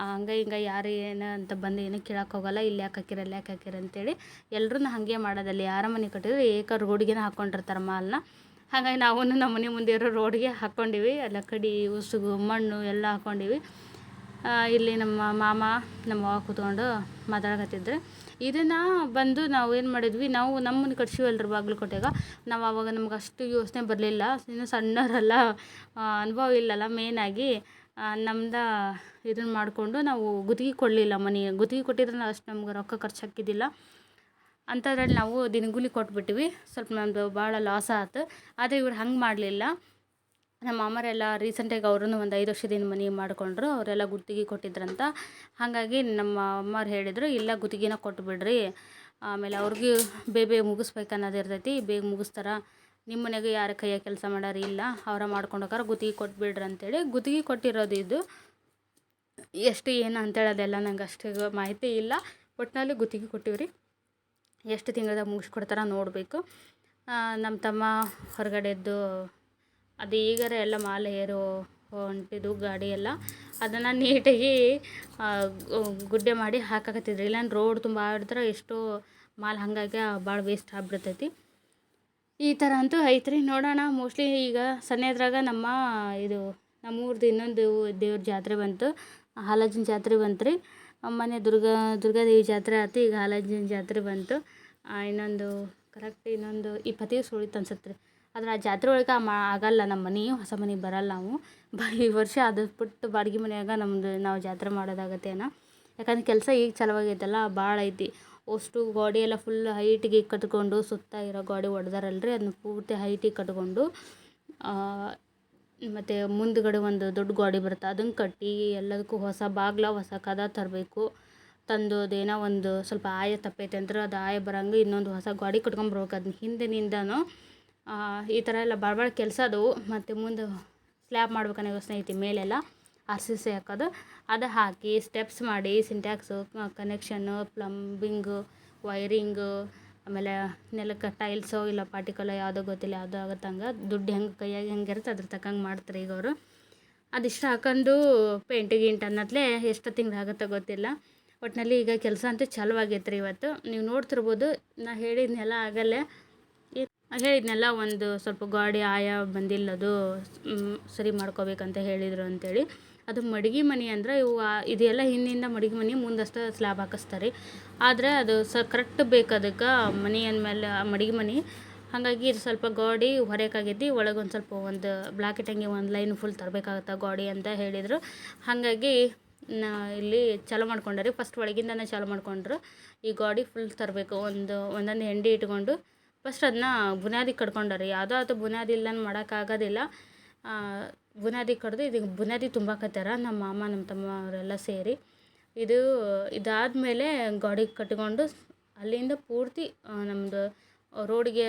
ಹಂಗೆ ಹಿಂಗೆ ಯಾರು ಏನು ಅಂತ ಬಂದು ಏನೂ ಕೇಳಕ್ಕೆ ಹೋಗಲ್ಲ. ಇಲ್ಲಿ ಯಾಕೆ ಹಾಕಿರ, ಅಲ್ಲಿ ಯಾಕೆ ಹಾಕಿರ ಅಂತೇಳಿ ಎಲ್ಲರೂ ಹಾಗೆ ಮಾಡೋದಲ್ಲಿ. ಯಾರ ಮನೆ ಕಟ್ಟಿದ್ರೆ ಏಕ ರೋಡ್ಗೆ ಹಾಕ್ಕೊಂಡಿರ್ತಾರೆ ಮಾಲ್ನ. ಹಾಗಾಗಿ ನಾವು ನಮ್ಮ ಮನೆ ಮುಂದೆ ಇರೋ ರೋಡ್ಗೆ ಹಾಕ್ಕೊಂಡಿವಿ ಎಲ್ಲ ಕಡಿ ಉಸುಗು, ಮಣ್ಣು ಎಲ್ಲ ಹಾಕ್ಕೊಂಡಿವಿ ಇಲ್ಲಿ ನಮ್ಮ ಮಾಮ, ನಮ್ಮ ಅವ್ವ ಕೂತ್ಕೊಂಡು ಮಾತಾಡಕತ್ತಿದ್ರು. ಇದನ್ನು ಬಂದು ನಾವು ಏನು ಮಾಡಿದ್ವಿ, ನಾವು ನಮ್ಮನ್ನು ಕಟ್ಸಿವಲ್ರಿ ಬಾಗಲಕೋಟೆಗ. ನಾವು ಆವಾಗ ನಮ್ಗೆ ಅಷ್ಟು ಯೋಚನೆ ಬರಲಿಲ್ಲ. ಇನ್ನು ಸಣ್ಣವರೆಲ್ಲ ಅನುಭವ ಇಲ್ಲಲ್ಲ ಮೇನಾಗಿ ನಮ್ದು ಇದನ್ನು ಮಾಡಿಕೊಂಡು ನಾವು ಗುತ್ತಿಗೆ ಕೊಡಲಿಲ್ಲ ಮನೆ. ಗುತ್ತಿಗೆ ಕೊಟ್ಟಿದ್ರೆ ಅಷ್ಟು ನಮ್ಗೆ ರೊಕ್ಕ ಖರ್ಚು ಹಾಕಿದ್ದಿಲ್ಲ. ಅಂಥದ್ರಲ್ಲಿ ನಾವು ದಿನಗೂಲಿ ಕೊಟ್ಬಿಟ್ವಿ. ಸ್ವಲ್ಪ ನಮ್ಮದು ಭಾಳ ಲಾಸ್ ಆಯ್ತು ಆದರೆ ಇವ್ರು ಹಂಗೆ ಮಾಡಲಿಲ್ಲ. ನಮ್ಮ ಮಾಮರೆಲ್ಲ ರೀಸೆಂಟಾಗಿ ಅವ್ರೂ ಒಂದು ಐದು ವರ್ಷದಿಂದ ಮನೆ ಮಾಡಿಕೊಂಡ್ರು, ಅವರೆಲ್ಲ ಗುತ್ತಿಗೆ ಕೊಟ್ಟಿದ್ರಂತ. ಹಾಗಾಗಿ ನಮ್ಮ ಅಮ್ಮವ್ರು ಹೇಳಿದರು, ಇಲ್ಲ ಗುತ್ತಿಗೆನ ಕೊಟ್ಬಿಡ್ರಿ. ಆಮೇಲೆ ಅವ್ರಿಗೆ ಬೇಗ ಬೇಗ ಮುಗಿಸ್ಬೇಕು ಅನ್ನೋದು ಇರ್ತೈತಿ, ಬೇಗ ಮುಗಿಸ್ತಾರ. ನಿಮ್ಮ ಮನೆಗೆ ಯಾರ ಕೈಯ ಕೆಲಸ ಮಾಡೋರು ಇಲ್ಲ, ಅವರ ಮಾಡ್ಕೊಂಡು ಹೋಗಾರ, ಗುತ್ತಿಗೆ ಕೊಟ್ಬಿಡ್ರಿ ಅಂತೇಳಿ. ಗುತ್ತಿಗೆ ಕೊಟ್ಟಿರೋದು ಇದು. ಎಷ್ಟು ಏನು ಅಂತೇಳಿ ಅದೆಲ್ಲ ನಂಗೆ ಅಷ್ಟು ಮಾಹಿತಿ ಇಲ್ಲ. ಒಟ್ಟಿನಲ್ಲಿ ಗುತ್ತಿಗೆ ಕೊಟ್ಟಿವ್ರಿ. ಎಷ್ಟು ತಿಂಗಳದಾಗ ಮುಗಿಸ್ಕೊಡ್ತಾರ ನೋಡಬೇಕು. ನಮ್ಮ ತಮ್ಮ ಹೊರಗಡೆದ್ದು ಅದು ಈಗಾರ ಎಲ್ಲ ಮಾಲೆ ಏರು ಹೊಂಟಿದ್ದು ಗಾಡಿ ಎಲ್ಲ, ಅದನ್ನು ನೀಟಾಗಿ ಗುಡ್ಡೆ ಮಾಡಿ ಹಾಕಾಕತ್ತಿದ್ರು. ಇಲ್ಲಾಂದ್ರೆ ರೋಡ್ ತುಂಬ ಆಡಿದ್ರೆ ಎಷ್ಟೋ ಮಾಲ್ ಹಂಗಾಗಿ ಭಾಳ ವೇಸ್ಟ್ ಆಗ್ಬಿಡ್ತೈತಿ. ಈ ಥರ ಅಂತೂ ಐತ್ರಿ. ನೋಡೋಣ ಮೋಸ್ಟ್ಲಿ ಈಗ ಸನ್ಯದ್ರಾಗ ನಮ್ಮ ಇದು, ನಮ್ಮೂರ್ದು ಇನ್ನೊಂದು ದೇವ್ರ ಜಾತ್ರೆ ಬಂತು. ಹಾಲಾಜಿನ ಜಾತ್ರೆ ಬಂತು ರೀ ಮೊನ್ನೆ ದುರ್ಗಾ, ದುರ್ಗಾದೇವಿ ಜಾತ್ರೆ ಆಯ್ತು ಈಗ ಹಾಲಾಜಿನ ಜಾತ್ರೆ ಬಂತು. ಇನ್ನೊಂದು ಕರೆಕ್ಟ್ ಇನ್ನೊಂದು ಇಪ್ಪತ್ತೈದು ಸುಳಿತು ಅನ್ಸತ್ತೆ ರೀ. ಆ ಜಾತ್ರೆ ಒಳಗೆ ಮಾ ಆಗಲ್ಲ, ನಮ್ಮ ಮನೆ, ಹೊಸ ಮನೆಗೆ ಬರಲ್ಲ ನಾವು ಈ ವರ್ಷ ಅದು ಬಿಟ್ಟು ಬಾಡಿಗೆ ಮನೆಯಾಗ ನಮ್ಮದು ನಾವು ಜಾತ್ರೆ ಮಾಡೋದಾಗತ್ತೇನೋ. ಯಾಕಂದ್ರೆ ಕೆಲಸ ಈಗ ಚಲವಾಗೈತಲ್ಲ ಭಾಳ ಐತಿ. ಅಷ್ಟು ಗೋಡೆ ಎಲ್ಲ ಫುಲ್ ಹೈಟಿಗೆ ಕಟ್ಕೊಂಡು ಸುತ್ತ ಇರೋ ಗೋಡೆ ಹೊಡೆದಾರಲ್ರಿ ಅದನ್ನ ಪೂರ್ತಿ ಹೈಟಿಗೆ ಕಟ್ಕೊಂಡು ಮತ್ತು ಮುಂದ್ಗಡೆ ಒಂದು ದೊಡ್ಡ ಗೋಡೆ ಬರುತ್ತೆ. ಅದನ್ನು ಕಟ್ಟಿ ಎಲ್ಲದಕ್ಕೂ ಹೊಸ ಬಾಗ್ಲ, ಹೊಸ ಕದ ತರಬೇಕು. ತಂದು ಅದೇನೋ ಒಂದು ಸ್ವಲ್ಪ ಆಯ ತಪ್ಪೈತೆ ಅಂದ್ರೆ, ಅದು ಆಯ ಬರೋಂಗೆ ಇನ್ನೊಂದು ಹೊಸ ಗಾಡಿ ಕಟ್ಕೊಂಬರ್ಬೇಕು ಅದನ್ನ ಹಿಂದಿನಿಂದನೂ ಈ ಥರ ಎಲ್ಲ ಭಾಳ ಕೆಲಸ ಅದು ಮತ್ತು ಮುಂದೆ ಸ್ಲ್ಯಾಬ್ ಮಾಡ್ಬೇಕನ್ನೋ ಯೋಚನೆ ಐತಿ ಮೇಲೆಲ್ಲ ಆರ್ ಸಿ ಸಿ ಹಾಕೋದು. ಅದು ಹಾಕಿ ಸ್ಟೆಪ್ಸ್ ಮಾಡಿ ಸಿಂಟ್ಯಾಕ್ಸು ಕನೆಕ್ಷನ್ನು ಪ್ಲಂಬಿಂಗು ವೈರಿಂಗು ಆಮೇಲೆ ನೆಲಕ್ಕೆ ಟೈಲ್ಸೋ ಇಲ್ಲ ಪಾರ್ಟಿಕಲ್ ಯಾವುದೋ ಗೊತ್ತಿಲ್ಲ, ಯಾವುದೋ ಆಗತ್ತಂಗೆ. ದುಡ್ಡು ಹೆಂಗೆ ಕೈಯಾಗಿ ಹೆಂಗೆ ಇರುತ್ತೆ ಅದ್ರ ತಕ್ಕಂಗೆ ಮಾಡ್ತಾರೆ ಈಗ ಅವರು. ಅದಿಷ್ಟು ಹಾಕೊಂಡು ಪೇಂಟ್ ಗಿಂಟ್ ಅನ್ನೋದ್ಲೆ ಎಷ್ಟು ತಿಂಗ್ಳು ಆಗುತ್ತೋ ಗೊತ್ತಿಲ್ಲ. ಒಟ್ಟಿನಲ್ಲಿ ಈಗ ಕೆಲಸ ಅಂತೂ ಚಾಲು ಆಗೈತೆ ರೀ ಇವತ್ತು. ನೀವು ನೋಡ್ತಿರ್ಬೋದು, ನಾ ಹೇಳಿದ್ನೆಲ್ಲ ಆಗಲ್ಲೇ. ಹೇಳಿದ್ನೆಲ್ಲ, ಒಂದು ಸ್ವಲ್ಪ ಗಾಡಿ ಆಯ ಬಂದಿಲ್ಲ ಅದು ಸರಿ ಮಾಡ್ಕೋಬೇಕಂತ ಹೇಳಿದರು ಅಂತೇಳಿ. ಅದು ಮಡ್ಗಿ ಮನೆ ಅಂದ್ರೆ ಇವು ಇದೆಲ್ಲ ಹಿಂದಿಂದ ಮಡ್ಗೆ ಮನೆ ಮುಂದಷ್ಟು ಸ್ಲ್ಯಾಬ್ ಹಾಕಿಸ್ತಾರೆ. ಆದರೆ ಅದು ಸ ಕರೆಕ್ಟ್ ಬೇಕು ಅದಕ್ಕೆ, ಮನೆ ಅಂದಮೇಲೆ ಮಡಿಗೆ ಮನೆ. ಹಾಗಾಗಿ ಇದು ಸ್ವಲ್ಪ ಗಾಡಿ ಹೊರೆಯೋಕ್ಕಾಗೈತಿ ಒಳಗೆ ಒಂದು ಸ್ವಲ್ಪ ಒಂದು ಬ್ಲಾಕ್ ಹಂಗೆ ಒಂದು ಲೈನ್ ಫುಲ್ ತರಬೇಕಾಗತ್ತೆ ಗಾಡಿ ಅಂತ ಹೇಳಿದರು. ಹಾಗಾಗಿ, ನಾ, ಇಲ್ಲಿ ಚಾಲು ಮಾಡ್ಕೊಂಡಾರಿ. ಫಸ್ಟ್ ಒಳಗಿಂದನೇ ಚಾಲು ಮಾಡ್ಕೊಂಡ್ರು. ಈ ಗಾಡಿ ಫುಲ್ ತರಬೇಕು. ಒಂದು, ಒಂದೊಂದು ಹೆಂಡಿ ಇಟ್ಕೊಂಡು ಫಸ್ಟ್ ಅದನ್ನ ಬುನಾದಿ ರೀ ಯಾವುದೋ ಅದು ಬುನಾದಿ ಇಲ್ಲ ಮಾಡೋಕ್ಕಾಗೋದಿಲ್ಲ ಬುನಾದಿ ಕಡ್ದು ಇದಕ್ಕೆ ಬುನಾದಿ ತುಂಬಾಕತ್ತಾರ ನಮ್ಮ ಮಾಮ ನಮ್ಮ ತಮ್ಮ ಅವರೆಲ್ಲ ಸೇರಿ. ಇದು ಇದಾದಮೇಲೆ ಗಾಡಿ ಕಟ್ಕೊಂಡು ಅಲ್ಲಿಂದ ಪೂರ್ತಿ ನಮ್ಮದು ರೋಡಿಗೆ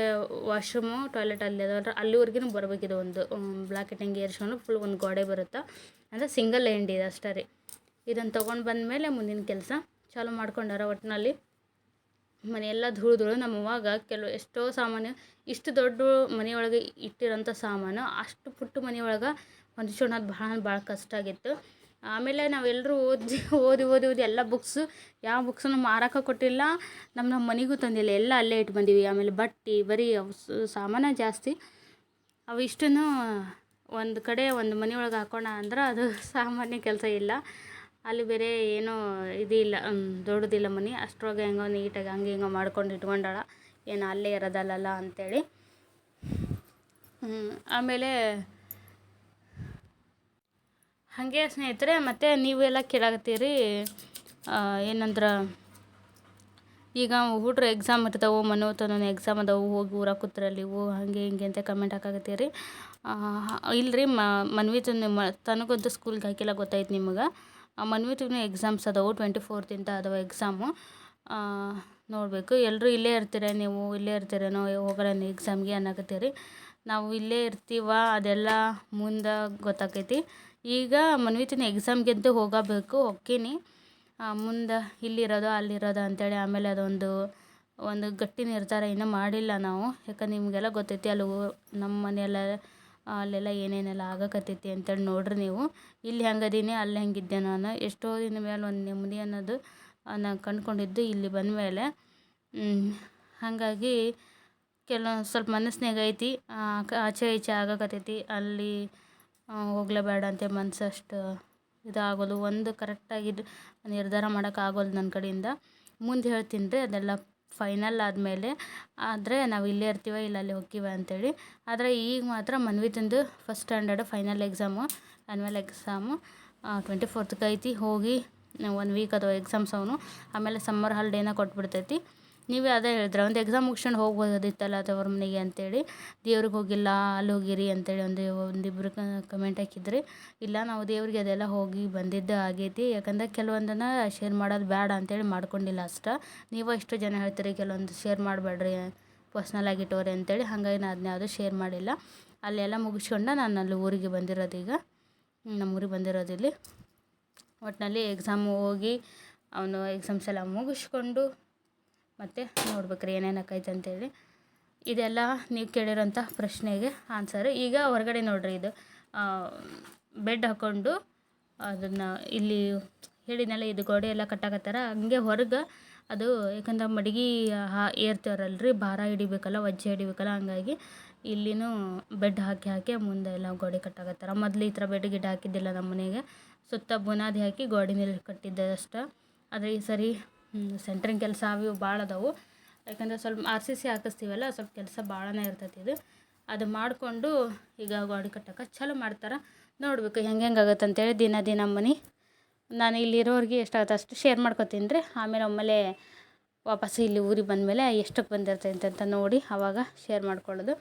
ವಾಶ್ರೂಮು, ಟಾಯ್ಲೆಟ್ ಅಲ್ಲಿ ಅದಾವಲ್ರಿ ಅಲ್ಲಿವರೆಗೂ ಬರಬೇಕಿದೆ ಒಂದು ಬ್ಲಾಕೆಟಿಂಗ್ ಇಟ್ಟಂಗೆ ಏರ್ಸ್ಕೊಂಡು ಫುಲ್ ಒಂದು ಗೋಡೆ ಬರುತ್ತೆ. ಅಂದರೆ ಸಿಂಗಲ್ ಎಂಡ್ ಇದೆ ಅಷ್ಟೇ ರೀ. ಇದನ್ನು ತೊಗೊಂಡು ಬಂದಮೇಲೆ ಮುಂದಿನ ಕೆಲಸ ಚಾಲೂ ಮಾಡ್ಕೊಂಡಾರ ಒಟ್ಟಿನಲ್ಲಿ ಮನೆಯೆಲ್ಲ ಧೂಳು ಧೂಳು ಅವಾಗ ಕೆಲವು ಎಷ್ಟೋ ಸಾಮಾನು ಇಷ್ಟು ದೊಡ್ಡ ಮನೆಯೊಳಗೆ ಇಟ್ಟಿರೋಂಥ ಸಾಮಾನು, ಅಷ್ಟು ಪುಟ್ಟ ಮನೆಯೊಳಗೆ ಹೊಂದಿಸ್ಕೊಳೋದು ಭಾಳ ಭಾಳ ಕಷ್ಟ ಆಗಿತ್ತು. ಆಮೇಲೆ ನಾವೆಲ್ಲರೂ ಓದಿ ಓದಿ ಓದಿ ಓದಿ ಎಲ್ಲ ಬುಕ್ಸು ಯಾವ ಬುಕ್ಸನ್ನು ಮಾರಕ್ಕೆ ಕೊಟ್ಟಿಲ್ಲ. ನಮ್ಮ ನಮ್ಮ ಮನೆಗೂ ತಂದಿಲ್ಲ. ಎಲ್ಲ ಅಲ್ಲೇ ಇಟ್ಟು ಬಂದೀವಿ. ಆಮೇಲೆ ಬಟ್ಟೆ, ಬರೀ ಅವು ಸಾಮಾನು ಜಾಸ್ತಿ. ಅವು ಇಷ್ಟನ್ನು ಒಂದು ಕಡೆ ಒಂದು ಮನೆಯೊಳಗೆ ಹಾಕೋಣ ಅಂದ್ರೆ ಅದು ಸಾಮಾನ್ಯ ಕೆಲಸ ಇಲ್ಲ. ಅಲ್ಲಿ ಬೇರೆ ಏನೋ ಇದಿಲ್ಲ ದೊಡ್ಡದಿಲ್ಲ ಮನೆ. ಅಷ್ಟ್ರೊಳಗೆ ಹೆಂಗೋ ನೀಟಾಗಿ ಹಂಗೆ ಹಿಂಗೋ ಮಾಡ್ಕೊಂಡು ಇಟ್ಕೊಂಡಾಳ. ಏನು ಅಲ್ಲೇ ಇರೋದಲ್ಲಲ್ಲ ಅಂಥೇಳಿ ಆಮೇಲೆ ಹಾಗೆ ಸ್ನೇಹಿತರೆ, ಮತ್ತು ನೀವೆಲ್ಲ ಕೇಳಾಕತ್ತೀರಿ ಏನಂದ್ರೆ, ಈಗ ಹುಡ್ರು ಎಕ್ಸಾಮ್ ಇರ್ತಾವೆ ಮನೆ ತನಕ ಎಕ್ಸಾಮ್ ಅದಾವು, ಹೋಗಿ ಊರಾಗ ಕೂತ್ರಲ್ಲಿ ಇವು ಹಾಗೆ ಹಿಂಗೆ ಅಂತ ಕಮೆಂಟ್ ಹಾಕಾಕತ್ತೀರಿ. ಇಲ್ರಿ ಮನ್ವಿತನ ಮ, ತನಗಂತೂ ಸ್ಕೂಲ್ಗೆ ಹಾಕಿಲ್ಲ, ಗೊತ್ತಾಯ್ತು ನಿಮಗೆ. ಮನ್ವಿತನು ಎಕ್ಸಾಮ್ಸ್ ಅದಾವು ಟ್ವೆಂಟಿ ಫೋರ್ತಿಂದ ಅದಾವ ಎಕ್ಸಾಮು ನೋಡಬೇಕು. ಎಲ್ಲರೂ ಇಲ್ಲೇ ಇರ್ತೀರ ನೀವು? ಇಲ್ಲೇ ಇರ್ತೀರೇನೋ ಹೋಗೋಣ ಎಕ್ಸಾಮ್ಗೆ ಅನ್ನಕತ್ತೀರಿ. ನಾವು ಇಲ್ಲೇ ಇರ್ತೀವ, ಅದೆಲ್ಲ ಮುಂದೆ ಗೊತ್ತಾಕೈತಿ. ಈಗ ಮನ್ವಿತಿನ ಎಕ್ಸಾಮ್ಗೆ ಅಂತ ಹೋಗಬೇಕು ಹೊಕ್ಕೀನಿ ಮುಂದೆ ಇಲ್ಲಿರೋದು, ಅಲ್ಲಿರೋದು ಅಂತೇಳಿ ಆಮೇಲೆ ಅದೊಂದು, ಒಂದು ಗಟ್ಟಿ ನಿರ್ಧಾರ ಇನ್ನೂ ಮಾಡಿಲ್ಲ ನಾವು. ಯಾಕಂದ್ರೆ ನಿಮಗೆಲ್ಲ ಗೊತ್ತೈತಿ, ಅಲ್ಲಿ ನಮ್ಮ ಮನೆಯೆಲ್ಲ ಅಲ್ಲೆಲ್ಲ ಏನೇನೆಲ್ಲ ಆಗಕತ್ತೈತಿ ಅಂತೇಳಿ ನೋಡ್ರಿ ನೀವು. ಇಲ್ಲಿ ಹೆಂಗದೀನಿ, ಅಲ್ಲಿ ಹೆಂಗಿದ್ದೆ ನಾನು. ಎಷ್ಟೋ ದಿನ ಮೇಲೆ ಒಂದು ನೆಮ್ಮದಿ ಅನ್ನೋದು ನಾನು ಕಂಡ್ಕೊಂಡಿದ್ದು ಇಲ್ಲಿ ಬಂದ ಮೇಲೆ ಹಾಗಾಗಿ ಕೆಲವೊಂದು ಸ್ವಲ್ಪ ಮನಸ್ಸಿನಾಗ ಐತಿ ಆಚೆ ಈಚೆ ಆಗಕತ್ತೈತಿ. ಅಲ್ಲಿ ಹೋಗ್ಲೇಬೇಡ ಅಂತ ಅಷ್ಟು ಇದಾಗೋದು. ಒಂದು ಕರೆಕ್ಟಾಗಿ ನಿರ್ಧಾರ ಮಾಡೋಕ್ಕಾಗೋದು ನನ್ನ ಕಡೆಯಿಂದ. ಮುಂದೆ ಹೇಳ್ತೀನಿ ರೀ, ಅದೆಲ್ಲ ಫೈನಲ್ ಆದಮೇಲೆ, ಆದರೆ ನಾವು ಇಲ್ಲೇ ಇರ್ತೀವ ಇಲ್ಲ ಅಲ್ಲಿ ಹೋಕ್ಕಿವ ಅಂತೇಳಿ. ಆದರೆ ಈಗ ಮಾತ್ರ ಮನ್ವಿತಂದು first standard final exam annual exam twenty ಫೋರ್ತಕ್ಕೆ ಐತಿ ಹೋಗಿ ಒಂದು ವೀಕ್ ಅದು ಎಕ್ಸಾಮ್ಸ್ ಅವನು. ಆಮೇಲೆ ಸಮ್ಮರ್ ಹಾಲಿಡೇನ ಕೊಟ್ಬಿಡ್ತೈತಿ. ನೀವೇ ಅದೇ ಹೇಳಿದ್ರೆ, ಒಂದು ಎಕ್ಸಾಮ್ ಮುಗಿಸ್ಕೊಂಡು ಹೋಗ್ಬೋದಿತ್ತಲ್ಲ ತವ್ರ ಮನೆಗೆ ಅಂತೇಳಿ. ದೇವ್ರಿಗೆ ಹೋಗಿಲ್ಲ, ಅಲ್ಲಿ ಹೋಗಿರಿ ಅಂತೇಳಿ ಒಂದು ಒಂದಿಬ್ಬರು ಕಮೆಂಟ್ ಹಾಕಿದ್ರಿ. ಇಲ್ಲ, ನಾವು ದೇವ್ರಿಗೆ ಅದೆಲ್ಲ ಹೋಗಿ ಬಂದಿದ್ದು ಆಗೈತಿ. ಯಾಕಂದ್ರೆ ಕೆಲವೊಂದನ್ನು ಶೇರ್ ಮಾಡೋದು ಬೇಡ ಅಂತೇಳಿ ಮಾಡ್ಕೊಂಡಿಲ್ಲ ಅಷ್ಟೆ. ನೀವು ಎಷ್ಟು ಜನ ಹೇಳ್ತೀರಿ, ಕೆಲವೊಂದು ಶೇರ್ ಮಾಡಬೇಡ್ರಿ ಪರ್ಸ್ನಲ್ ಆಗಿ ಇಟ್ಟವ್ರಿ ಅಂತೇಳಿ. ಹಾಗಾಗಿ ನಾನು ಅದನ್ನ ಯಾವುದೂ ಶೇರ್ ಮಾಡಿಲ್ಲ. ಅಲ್ಲೆಲ್ಲ ಮುಗಿಸ್ಕೊಂಡು ನಾನು ಅಲ್ಲಿ ಊರಿಗೆ ಬಂದಿರೋದು ಈಗ. ನಮ್ಮ ಊರಿಗೆ ಬಂದಿರೋದು ಇಲ್ಲಿ. ಒಟ್ಟಿನಲ್ಲಿ ಎಕ್ಸಾಮ್ ಹೋಗಿ, ಅವನು ಎಕ್ಸಾಮ್ಸ್ ಎಲ್ಲ ಮುಗಿಸ್ಕೊಂಡು ಮತ್ತು ನೋಡ್ಬೇಕ್ರಿ ಏನೇನು ಆಕೈತೆ ಅಂತೇಳಿ. ಇದೆಲ್ಲ ನೀವು ಕೇಳಿರೋಂಥ ಪ್ರಶ್ನೆಗೆ ಆನ್ಸರ್ ಈಗ ಹೊರಗಡೆ ನೋಡ್ರಿ ಇದು. ಬೆಡ್ ಹಾಕ್ಕೊಂಡು ಅದನ್ನು ಇಲ್ಲಿ ಹೇಳಿದ್ನಲ್ಲ, ಇದು ಗೋಡೆ ಎಲ್ಲ ಕಟ್ಟಾಕತ್ತಾರ ಹಂಗೆ ಹೊರಗೆ ಅದು ಯಾಕಂದ್ರೆ ಮಡಗಿ ಹಾ ಏರ್ತಾರಲ್ರಿ ಭಾರ ಹಿಡಿಬೇಕಲ್ಲ, ವಜ್ಜೆ ಹಿಡಿಬೇಕಲ್ಲ, ಹಂಗಾಗಿ ಇಲ್ಲಿನೂ ಬೆಡ್ ಹಾಕಿ ಹಾಕಿ ಮುಂದೆ ಎಲ್ಲ ಗೋಡೆ ಕಟ್ಟಾಕತ್ತಾರ ಮೊದಲು ಈ ಥರ ಬೆಡ್ ಗಿಡ ಹಾಕಿದ್ದಿಲ್ಲ ನಮ್ಮ ಮನೆಗೆ ಸುತ್ತ ಬುನಾದಿ ಹಾಕಿ ಗೋಡೆ ಮೇಲೆ ಕಟ್ಟಿದ್ದೆ ಅಷ್ಟೇ ಆದರೆ ಈ ಸರಿ ಸೆಂಟ್ರಿಂಗ್ ಕೆಲಸ ಅವು ಭಾಳ ಅದಾವು. ಯಾಕಂದ್ರೆ ಸ್ವಲ್ಪ ಆರ್ ಸಿ ಸಿ ಹಾಕಿಸ್ತೀವಲ್ಲ, ಸ್ವಲ್ಪ ಕೆಲಸ ಭಾಳನೇ ಇರ್ತೈತಿ ಇದು. ಅದು ಮಾಡಿಕೊಂಡು ಈಗ ಗೋಡೆ ಕಟ್ಟಕ್ಕೆ ಚಲೋ ಮಾಡ್ತಾರೆ. ನೋಡಬೇಕು ಹೆಂಗೆ ಹೆಂಗೆ ಆಗತ್ತೆ ಅಂತೇಳಿ ದಿನ ದಿನ ಮನೆ. ನಾನು ಇಲ್ಲಿರೋರಿಗೆ ಎಷ್ಟಾಗುತ್ತೆ ಅಷ್ಟು ಶೇರ್ ಮಾಡ್ಕೊತೀನಿ ರೀ. ಆಮೇಲೆ ಒಮ್ಮೆಲೆ ವಾಪಸ್ ಇಲ್ಲಿ ಊರಿಗೆ ಬಂದಮೇಲೆ ಎಷ್ಟಕ್ಕೆ ಬಂದಿರ್ತೈತೆ ಅಂತ ನೋಡಿ ಆವಾಗ ಶೇರ್ ಮಾಡ್ಕೊಳ್ಳೋದು.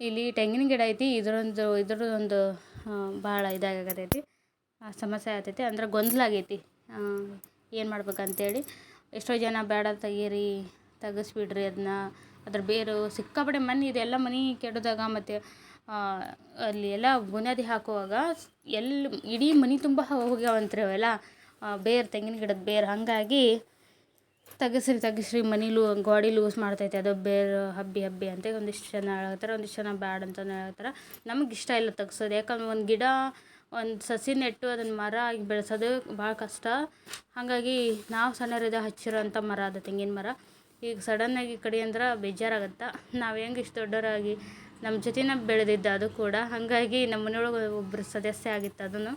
ಇಲ್ಲಿ ತೆಂಗಿನ ಗಿಡ ಐತಿ, ಇದರೊಂದು ಇದ್ರದ್ದೊಂದು ಭಾಳ ಇದಾಗತೈತಿ ಸಮಸ್ಯೆ ಆಗ್ತೈತಿ. ಅಂದ್ರೆ ಗೊಂದಲ ಆಗೈತಿ ಏನು ಮಾಡ್ಬೇಕಂತೇಳಿ. ಎಷ್ಟೋ ಜನ ಬೇಡ ತೆಗೀರಿ, ತೆಗಸ್ಬಿಡ್ರಿ ಅದನ್ನ ಅದ್ರ ಬೇರು ಸಿಕ್ಕಾಪಟ್ಟೆ ಮನೆ ಇದೆಲ್ಲ ಮನೆ ಕೆಡದಾಗ ಮತ್ತು ಅಲ್ಲಿ ಎಲ್ಲ ಬುನಾದಿ ಹಾಕುವಾಗ ಎಲ್ಲಿ ಇಡೀ ಮನೆ ತುಂಬ ಹೋಗ್ಯಾವಂತ್ರಿ ಅವೆಲ್ಲ. ಬೇರು ತೆಂಗಿನ ಗಿಡದ ಬೇರು. ಹಾಗಾಗಿ ತೆಗಸ್ರಿ ತೆಗಸ್ರಿ, ಮನೆ ಲೂ, ಗೋಡಿ ಲೂಸ್ ಮಾಡ್ತೈತೆ. ಅದು ಬೇರು, ಹಬ್ಬಿ ಹಬ್ಬಿ ಅಂತ. ಒಂದಿಷ್ಟು ಜನ ಹೇಳ್ತಾರೆ ಒಂದಿಷ್ಟು ಜನ ಬ್ಯಾಡ ಅಂತಂದು ಹೇಳ್ತಾರೆ ನಮಗಿಷ್ಟ ಇಲ್ಲ ತೆಗ್ಸೋದು. ಯಾಕಂದ್ರೆ ಒಂದು ಗಿಡ ಒಂದು ಸಸಿ ನೆಟ್ಟು ಅದನ್ನು ಮರ ಆಗಿ ಬೆಳೆಸೋದು ಭಾಳ ಕಷ್ಟ. ಹಾಗಾಗಿ ನಾವು ಸಣ್ಣರಿದ್ದ ಹಚ್ಚಿರೋಂಥ ಮರ ಅದು ತೆಂಗಿನ ಮರ. ಈಗ ಸಡನ್ನಾಗಿ ಕಡಿ ಅಂದ್ರೆ ಬೇಜಾರಾಗತ್ತೆ. ನಾವು ಹೆಂಗೆ ಇಷ್ಟು ದೊಡ್ಡವರಾಗಿ ನಮ್ಮ ಜೊತೆನ ಬೆಳೆದಿದ್ದ ಅದು ಕೂಡ. ಹಾಗಾಗಿ ನಮ್ಮ ಮನೆಯೊಳಗೆ ಒಬ್ಬರು ಸದಸ್ಯ ಆಗಿತ್ತು ಅದನ್ನು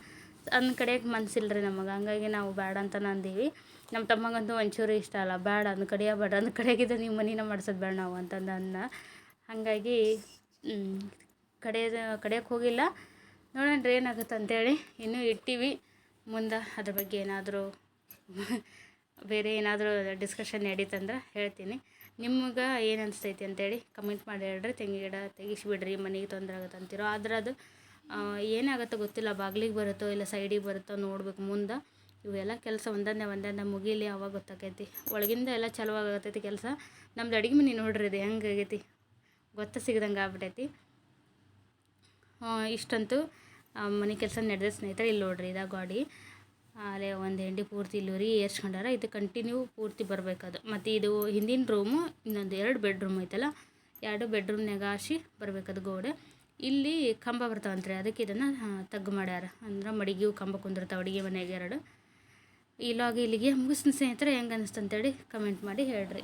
ಅದನ್ನ ಕಡಿಯೋಕೆ ಮನಸ್ಸಿಲ್ಲ ರೀ ನಮಗೆ. ಹಂಗಾಗಿ ನಾವು ಬೇಡ ಅಂತ ಅಂದೀವಿ. ನಮ್ಮ ತಮ್ಮಗಂತೂ ಒಂಚೂರು ಇಷ್ಟ ಅಲ್ಲ. ಬೇಡ ಅದನ್ನ ಕಡಿಯೋಬೇಡ ಅದನ್ನ ಕಡೆಗಿದ್ದು ನೀವು ಮನಿನ ಮಾಡ್ಸೋದು ಬೇಡ ನಾವು ಅಂತಂದು ಅನ್ನ. ಹಾಗಾಗಿ ಕಡೆಯದು ಕಡಿಯೋಕೆ ಹೋಗಿಲ್ಲ. ನೋಡೋಣ ಏನಾಗುತ್ತೆ ಅಂತೇಳಿ ಇನ್ನೂ ಇಟ್ಟೀವಿ. ಮುಂದೆ ಅದ್ರ ಬಗ್ಗೆ ಏನಾದರೂ ಬೇರೆ ಏನಾದರೂ ಡಿಸ್ಕಷನ್ ನಡೀತಂದ್ರೆ ಹೇಳ್ತೀನಿ. ನಿಮ್ಗೆ ಏನು ಅನಿಸ್ತೈತಿ ಅಂತೇಳಿ ಕಮೆಂಟ್ ಮಾಡಿ ಹೇಳ್ರಿ. ತೆಂಗಿನ ಗಿಡ ತೆಗಿಸ್ಬಿಡ್ರಿ, ಮನೆಗೆ ತೊಂದರೆ ಆಗುತ್ತೆ ಅಂತೀರೋ ಆದ್ರೆ ಅದು ಏನಾಗುತ್ತೋ ಗೊತ್ತಿಲ್ಲ, ಬಾಗಿಲಿಗೆ ಬರುತ್ತೋ ಇಲ್ಲ ಸೈಡಿಗೆ ಬರುತ್ತೋ ನೋಡ್ಬೇಕು ಮುಂದೆ. ಇವೆಲ್ಲ ಕೆಲಸ ಒಂದೊಂದೇ ಒಂದೊಂದೇ ಮುಗೀಲಿ ಅವಾಗ ಗೊತ್ತಾಕೈತಿ. ಒಳಗಿಂದ ಎಲ್ಲ ಚಲೋ ಆಗತೈತಿ ಕೆಲಸ. ನಮ್ದು ಅಡುಗೆ ಮನೆ ನೋಡ್ರಿ ಇದು ಹೆಂಗೆ ಆಗೈತಿ ಗೊತ್ತ ಸಿಗ್ದಂಗೆ ಆಗ್ಬಿಟ್ಟೈತಿ ಇಷ್ಟಂತೂ ಮನೆ ಕೆಲಸ ನಡೆದ ಸ್ನೇಹಿತರೆ ಇಲ್ಲಿ ನೋಡ್ರಿ ಇದಾಗ ಗಾಡಿ. ಅಲ್ಲೇ ಒಂದು ಹೆಂಡಿ ಪೂರ್ತಿ ಇಲ್ಲೂರಿ ಏರ್ಸ್ಕೊಂಡಾರ. ಇದು ಕಂಟಿನ್ಯೂ ಪೂರ್ತಿ ಬರಬೇಕದು. ಮತ್ತು ಇದು ಹಿಂದಿನ ರೂಮು ಇನ್ನೊಂದು ಎರಡು ಬೆಡ್ರೂಮ್ ಐತಲ್ಲ, ಎರಡು ಬೆಡ್ರೂಮ್ನಾಗ ಹಾಸಿ ಬರಬೇಕದು ಗೋಡೆ. ಇಲ್ಲಿ ಕಂಬ ಬರ್ತಾವಂತ್ರಿ ಅದಕ್ಕೆ ಇದನ್ನು ತಗ್ಗು ಮಾಡ್ಯಾರ. ಅಂದ್ರೆ ಮಡಿಗೆ ಕಂಬ ಕುಂದಿರ್ತಾವೆ, ಅಡುಗೆ ಮನೆಗೆ ಎರಡು. ಇಲ್ಲಾಗ ಇಲ್ಲಿಗೆ ಮುಗಿಸ್ತೀನಿ ಸ್ನೇಹಿತರೆ, ಹೆಂಗೆ ಅನಿಸ್ತು ಅಂತೇಳಿ ಕಮೆಂಟ್ ಮಾಡಿ ಹೇಳ್ರಿ.